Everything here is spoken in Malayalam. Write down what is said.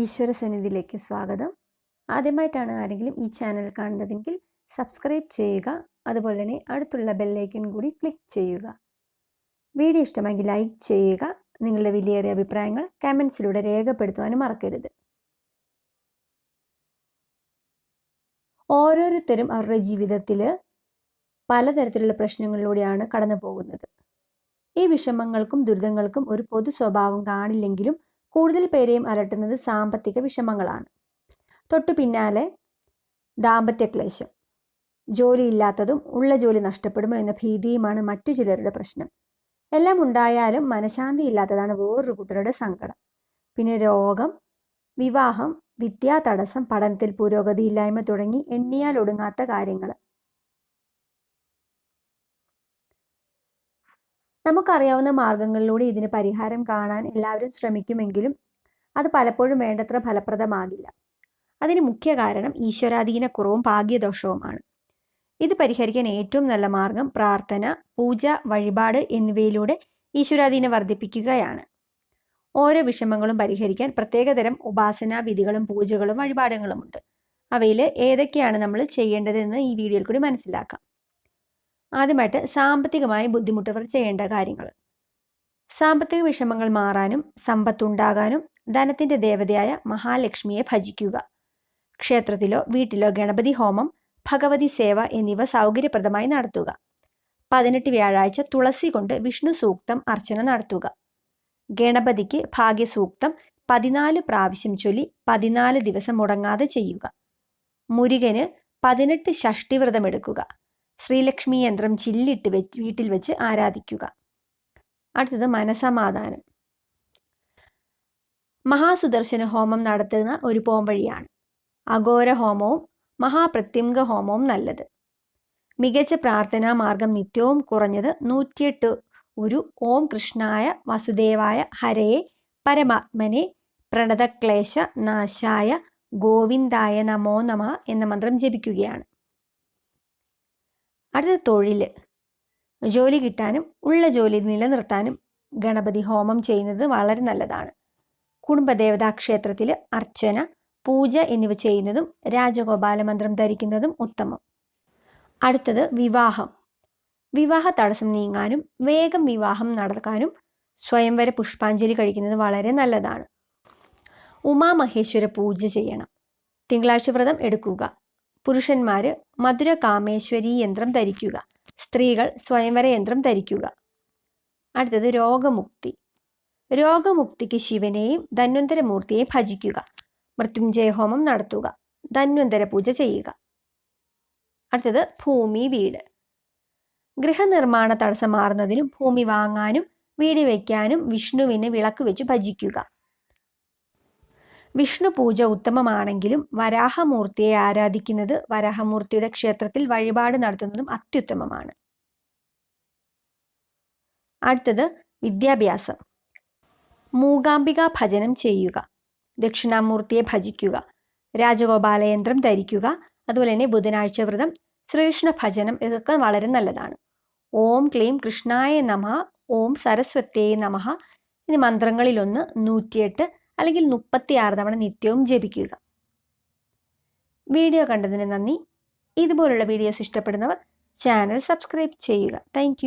ഈശ്വര സന്നിധിയിലേക്ക് സ്വാഗതം. ആദ്യമായിട്ടാണ് ആരെങ്കിലും ഈ ചാനൽ കാണുന്നതെങ്കിൽ സബ്സ്ക്രൈബ് ചെയ്യുക അതുപോലെ തന്നെ അടുത്തുള്ള ബെല്ലൈക്കൺ കൂടി ക്ലിക്ക് ചെയ്യുക. വീഡിയോ ഇഷ്ടമെങ്കിൽ ലൈക്ക് ചെയ്യുക നിങ്ങളുടെ വിലയേറിയ അഭിപ്രായങ്ങൾ കമൻസിലൂടെ രേഖപ്പെടുത്തുവാനും മറക്കരുത്. ഓരോരുത്തരും അവരുടെ ജീവിതത്തിൽ പലതരത്തിലുള്ള പ്രശ്നങ്ങളിലൂടെയാണ് കടന്നു പോകുന്നത് ഈ വിഷമങ്ങൾക്കും ദുരിതങ്ങൾക്കും ഒരു പൊതു സ്വഭാവം കാണില്ലെങ്കിലും കൂടുതൽ പേരെയും അലട്ടുന്നത് സാമ്പത്തിക വിഷമങ്ങളാണ്. തൊട്ടു പിന്നാലെ ദാമ്പത്യ ക്ലേശം ജോലിയില്ലാത്തതും ഉള്ള ജോലി നഷ്ടപ്പെടുമോ എന്ന ഭീതിയുമാണ് മറ്റു ചിലരുടെ പ്രശ്നം. എല്ലാം ഉണ്ടായാലും മനഃശാന്തി ഇല്ലാത്തതാണ് വേറൊരു കൂട്ടരുടെ സങ്കടം. പിന്നെ രോഗം വിവാഹം വിദ്യാ തടസ്സം പഠനത്തിൽ പുരോഗതിയില്ലായ്മ തുടങ്ങി എണ്ണിയാൽ ഒടുങ്ങാത്ത കാര്യങ്ങൾ നമുക്കറിയാവുന്ന മാർഗങ്ങളിലൂടെ ഇതിന് പരിഹാരം കാണാൻ എല്ലാവരും ശ്രമിക്കുമെങ്കിലും അത് പലപ്പോഴും വേണ്ടത്ര ഫലപ്രദമാകില്ല. അതിന് മുഖ്യ കാരണം ഈശ്വരാധീനക്കുറവും ഭാഗ്യദോഷവുമാണ്. ഇത് പരിഹരിക്കാൻ ഏറ്റവും നല്ല മാർഗം പ്രാർത്ഥന പൂജ വഴിപാട് എന്നിവയിലൂടെ ഈശ്വരാധീനം വർദ്ധിപ്പിക്കുകയാണ്. ഓരോ വിഷമങ്ങളും പരിഹരിക്കാൻ പ്രത്യേകതരം ഉപാസനാ വിധികളും പൂജകളും വഴിപാടുകളുമുണ്ട്. അവയിൽ ഏതൊക്കെയാണ് നമ്മൾ ചെയ്യേണ്ടതെന്ന് ഈ വീഡിയോയിൽ കൂടി മനസ്സിലാക്കാം. ആദ്യമായിട്ട് സാമ്പത്തികമായി ബുദ്ധിമുട്ടവർ ചെയ്യേണ്ട കാര്യങ്ങൾ. സാമ്പത്തിക വിഷമങ്ങൾ മാറാനും സമ്പത്തുണ്ടാകാനും ധനത്തിന്റെ ദേവതയായ മഹാലക്ഷ്മിയെ ഭജിക്കുക. ക്ഷേത്രത്തിലോ വീട്ടിലോ ഗണപതി ഹോമം ഭഗവതി സേവ എന്നിവ സൗകര്യപ്രദമായി നടത്തുക. പതിനെട്ട് വ്യാഴാഴ്ച തുളസി കൊണ്ട് വിഷ്ണു സൂക്തം അർച്ചന നടത്തുക. ഗണപതിക്ക് ഭാഗ്യസൂക്തം പതിനാല് പ്രാവശ്യം ചൊല്ലി പതിനാല് ദിവസം മുടങ്ങാതെ ചെയ്യുക. മുരുകന് പതിനെട്ട് ഷഷ്ടിവ്രതം എടുക്കുക ശ്രീലക്ഷ്മി യന്ത്രം ചില്ലിട്ട് വീട്ടിൽ വെച്ച് ആരാധിക്കുക. അടുത്തത് മനസമാധാനം. മഹാസുദർശന ഹോമം നടത്തുന്ന ഒരു പോംവഴിയാണ്. അഘോര ഹോമവും മഹാപ്രത്യംഗ ഹോമവും നല്ലത്. മികച്ച പ്രാർത്ഥനാ മാർഗം നിത്യവും കുറഞ്ഞത് നൂറ്റിയെട്ട് ഒരു ഓം കൃഷ്ണായ വസുദേവായ ഹരയെ പരമാത്മനെ പ്രണതക്ലേശ നാശായ ഗോവിന്ദായ നമോ നമ എന്ന മന്ത്രം ജപിക്കുകയാണ്. അടുത്ത തൊഴിൽ ജോലി കിട്ടാനും ഉള്ള ജോലി നിലനിർത്താനും ഗണപതി ഹോമം ചെയ്യുന്നത് വളരെ നല്ലതാണ്. കുടുംബദേവതാ ക്ഷേത്രത്തിൽ അർച്ചന പൂജ എന്നിവ ചെയ്യുന്നതും രാജഗോപാല മന്ത്രം ധരിക്കുന്നതും ഉത്തമം. അടുത്തത് വിവാഹം. വിവാഹ തടസ്സം നീങ്ങാനും വേഗം വിവാഹം നടക്കാനും സ്വയംവര പുഷ്പാഞ്ജലി കഴിക്കുന്നത് വളരെ നല്ലതാണ്. ഉമാമഹേശ്വര പൂജ ചെയ്യണം. തിങ്കളാഴ്ച വ്രതം എടുക്കുക. പുരുഷന്മാർ മധുര കാമേശ്വരി യന്ത്രം ധരിക്കുക. സ്ത്രീകൾ സ്വയംവര യന്ത്രം ധരിക്കുക. അടുത്തത് രോഗമുക്തി. രോഗമുക്തിക്ക് ശിവനെയും ധന്വന്തരമൂർത്തിയെയും ഭജിക്കുക. മൃത്യുഞ്ജയ ഹോമം നടത്തുക. ധന്വന്തര പൂജ ചെയ്യുക. അടുത്തത് ഭൂമി വീട്. ഗൃഹനിർമ്മാണ തടസ്സം മാറുന്നതിനും ഭൂമി വാങ്ങാനും വീട് വയ്ക്കാനും വിഷ്ണുവിന് വിളക്ക് വെച്ച് ഭജിക്കുക. വിഷ്ണു പൂജ ഉത്തമമാണെങ്കിലും വരാഹമൂർത്തിയെ ആരാധിക്കുന്നത് വരാഹമൂർത്തിയുടെ ക്ഷേത്രത്തിൽ വഴിപാട് നടത്തുന്നതും അത്യുത്തമമാണ്. അടുത്തത് വിദ്യാഭ്യാസം. മൂകാംബിക ഭജനം ചെയ്യുക. ദക്ഷിണാമൂർത്തിയെ ഭജിക്കുക. രാജഗോപാലയന്ത്രം ധരിക്കുക. അതുപോലെ തന്നെ ബുധനാഴ്ച വ്രതം ശ്രീകൃഷ്ണ ഭജനം ഇതൊക്കെ വളരെ നല്ലതാണ്. ഓം ക്ലീം കൃഷ്ണായ നമ ഓം സരസ്വത്യേ നമ ഇനി മന്ത്രങ്ങളിലൊന്ന് നൂറ്റിയെട്ട് അല്ലെങ്കിൽ മുപ്പത്തിയാറ് തവണ നിത്യവും ജപിക്കുക. വീഡിയോ കണ്ടതിന് നന്ദി. ഇതുപോലുള്ള വീഡിയോസ് ഇഷ്ടപ്പെടുന്നവർ ചാനൽ സബ്സ്ക്രൈബ് ചെയ്യുക. താങ്ക്